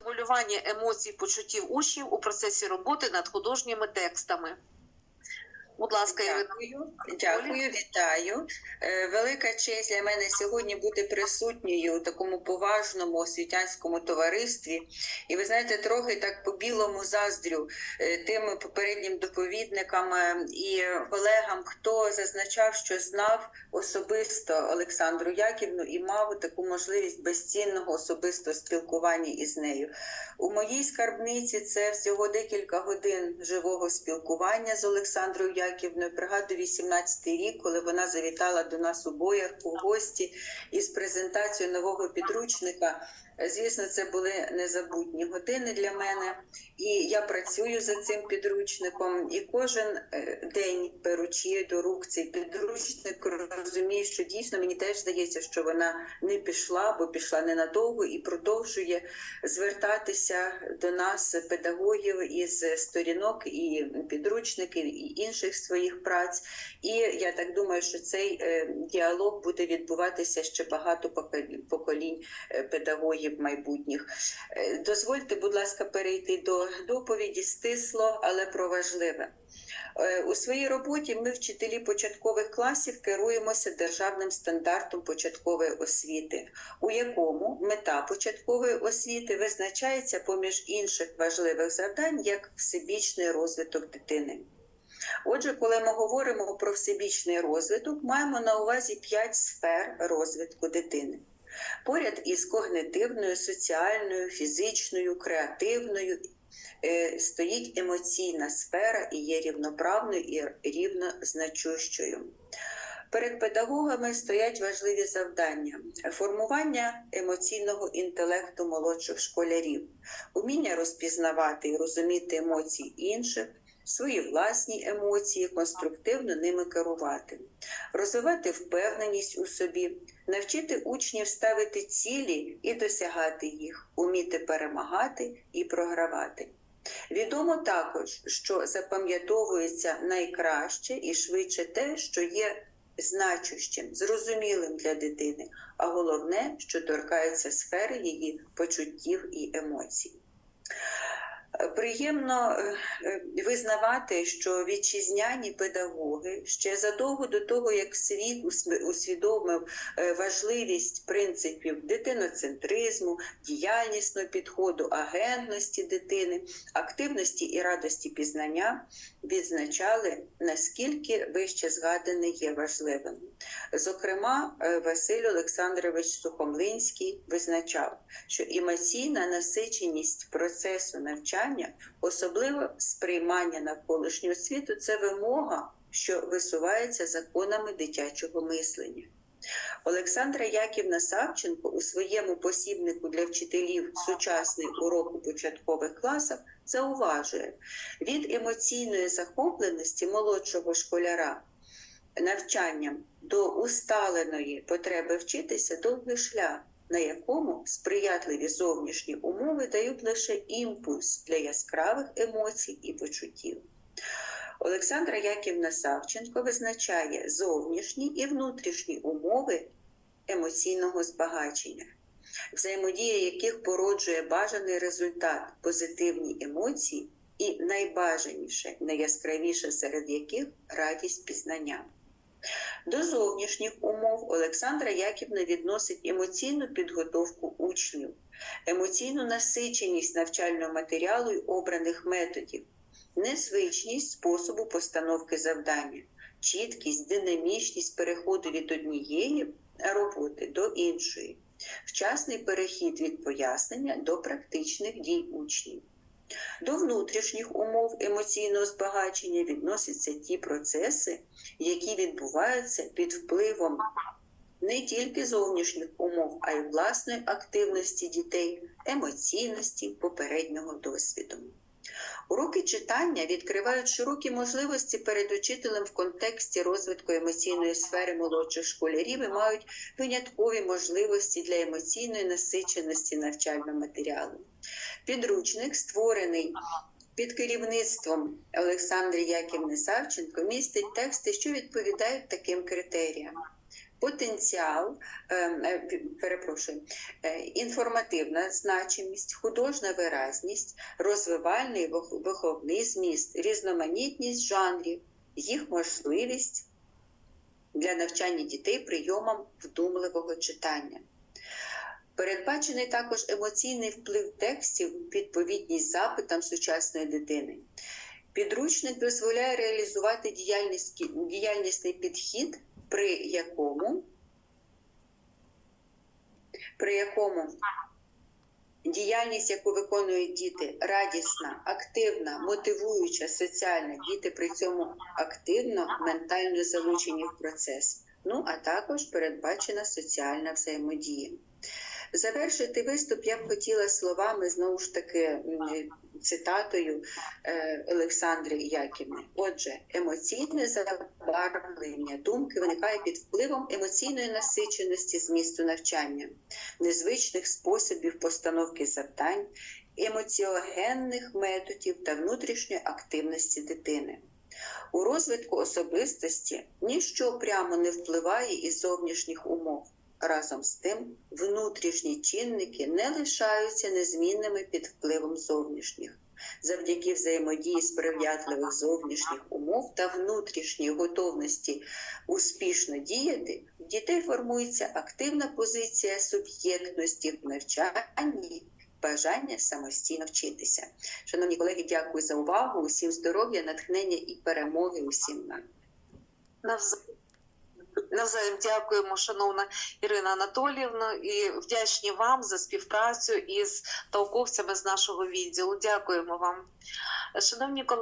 стимулювання емоцій, почуттів учнів у процесі роботи над художніми текстами. Будь ласка, Ірина. Дякую, дякую, вітаю. Е, Велика честь для мене сьогодні бути присутньою у такому поважному освітянському товаристві. І ви знаєте, трохи так по білому заздрю е, тим попереднім доповідникам е, і колегам, хто зазначав, що знав особисто Олександру Яківну і мав таку можливість безцінного особистого спілкування із нею. У моїй скарбниці це всього декілька годин живого спілкування з Олександрою Яківною. Пригадую 18-й рік, коли вона завітала до нас у боях у гості із презентацією нового підручника. Звісно, це були незабутні години для мене, і я працюю за цим підручником. І кожен е, день, беручи до рук цей підручник, розумію, що дійсно мені теж здається, що вона не пішла, бо пішла ненадовго і продовжує звертатися до нас, педагогів, із сторінок і підручників і інших своїх праць. І я так думаю, що цей е, діалог буде відбуватися ще багато поколінь- поколінь е, майбутніх. Е, Дозвольте, будь ласка, перейти до доповіді стисло, але про важливе. Е, У своїй роботі ми, вчителі початкових класів, керуємося державним стандартом початкової освіти, у якому мета початкової освіти визначається поміж інших важливих завдань як всебічний розвиток дитини. Отже, коли ми говоримо про всебічний розвиток, маємо на увазі п'ять сфер розвитку дитини. Поряд із когнитивною, соціальною, фізичною, креативною е, стоїть емоційна сфера і є рівноправною і рівнозначущою. Перед педагогами стоять важливі завдання: формування емоційного інтелекту молодших школярів, уміння розпізнавати і розуміти емоції інших, свої власні емоції, конструктивно ними керувати, розвивати впевненість у собі, навчити учнів ставити цілі і досягати їх, уміти перемагати і програвати. Відомо також, що запам'ятовується найкраще і швидше те, що є значущим, зрозумілим для дитини, а головне, що торкається сфери її почуттів і емоцій. Е, Приємно е, е, визнавати, що вітчизняні педагоги ще задовго до того, як світ усвідомив важливість принципів дитиноцентризму, діяльнісного підходу, агентності дитини, активності і радості пізнання, відзначали, наскільки вище згадане є важливим. Зокрема, Василь Олександрович Сухомлинський визначав, що емоційна насиченість процесу навчання, особливо сприймання навколишнього світу, це вимога, що висувається законами дитячого мислення. Олександра Яківна Савченко у своєму посібнику для вчителів сучасний урок у початкових класах зауважує, від емоційної захопленості молодшого школяра навчанням до усталеної потреби вчитися довгий шлях, на якому сприятливі зовнішні умови дають лише імпульс для яскравих емоцій і почуттів. Олександра Яківна Савченко визначає зовнішні і внутрішні умови емоційного збагачення, взаємодія яких породжує бажаний результат, позитивні емоції і найбажаніше, найяскравіше серед яких радість пізнання. До зовнішніх умов Олександра Яківна відносить емоційну підготовку учнів, емоційну насиченість навчального матеріалу й обраних методів, незвичність способу постановки завдання, чіткість, динамічність переходу від однієї роботи до іншої, вчасний перехід від пояснення до практичних дій учнів. До внутрішніх умов емоційного збагачення відносяться ті процеси, які відбуваються під впливом не тільки зовнішніх умов, а й власної активності дітей, емоційності, попереднього досвіду. Уроки читання відкривають широкі можливості перед учителем в контексті розвитку емоційної сфери молодших школярів і мають виняткові можливості для емоційної насиченості навчального матеріалу. Підручник, створений під керівництвом Олександри Яківни Савченко, містить тексти, що відповідають таким критеріям: потенціал, е, е, перепрошую, е, інформативна значимість, художня виразність, розвивальний виховний зміст, різноманітність жанрів, їх можливість для навчання дітей прийомам вдумливого читання. Передбачений також емоційний вплив текстів, відповідність запитам сучасної дитини. Підручник дозволяє реалізувати діяльність, діяльнісний підхід, при якому, при якому діяльність, яку виконують діти, радісна, активна, мотивуюча, соціальна, діти при цьому активно, ментально залучені в процес. Ну, а також передбачена соціальна взаємодія. Завершити виступ я б хотіла словами знову ж таки цитатою е, Олександри Яківни. Отже, емоційне забарвлення думки виникає під впливом емоційної насиченості змісту навчання, незвичних способів постановки завдань, емоціогенних методів та внутрішньої активності дитини. У розвитку особистості ніщо прямо не впливає із зовнішніх умов. Разом з тим, внутрішні чинники не лишаються незмінними під впливом зовнішніх. Завдяки взаємодії сприятливих зовнішніх умов та внутрішньої готовності успішно діяти, в дітей формується активна позиція суб'єктності в навчанні, бажання самостійно вчитися. Шановні колеги, дякую за увагу. Усім здоров'я, натхнення і перемоги усім нам. Навз- Навзаєм дякуємо, шановна Ірина Анатоліївна, і вдячні вам за співпрацю із науковцями з нашого відділу. Дякуємо вам. Шановні колеги.